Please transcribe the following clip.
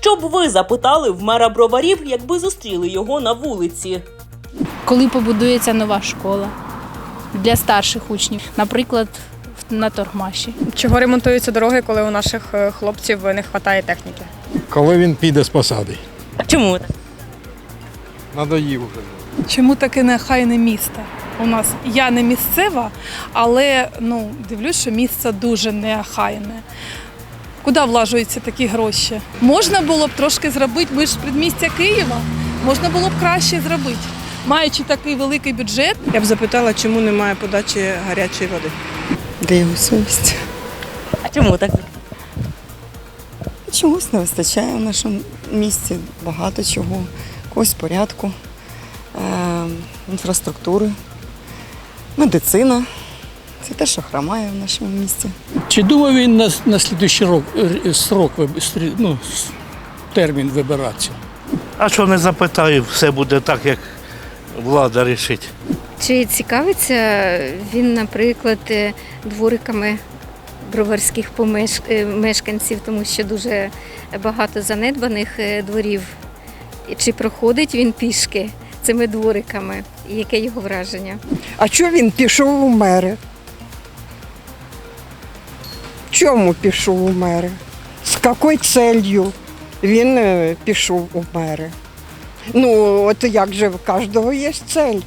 Що б ви запитали в мера броварів, якби зустріли його на вулиці? коли побудується нова школа для старших учнів, наприклад, на Торгмаші. Чого ремонтуються дороги, коли у наших е, хлопців не вистачає техніки? коли він піде з посади. Чому так? Надоїв уже. Чому таке нехайне місто? У нас я не місцева, але ну дивлюсь, що місце дуже неохайне. Куди влажуються такі гроші? Можна було б трошки зробити. Ми ж предмістя Києва. Можна було б краще зробити. Маючи такий великий бюджет, Я б запитала, чому немає подачі гарячої води. Де його совість? А чому так? Чогось не вистачає в нашому місті, багато чого, когось порядку, е, інфраструктури, медицина. Це те, що хромає в нашому місті. Чи думав він на, на слідуючий рок, срок, ну, термін вибиратися? А що не запитаю, все буде так, як влада рішить. Чи цікавиться він, наприклад, е, двориками броварських помеш- е, мешканців, тому що дуже багато занедбаних е, дворів. Чи проходить він пішки цими двориками? Яке його враження? А чого він пішов у мери? Чому пішов у мери? З якою целью він е, пішов у мери? Ну, от як же в кожного є цель.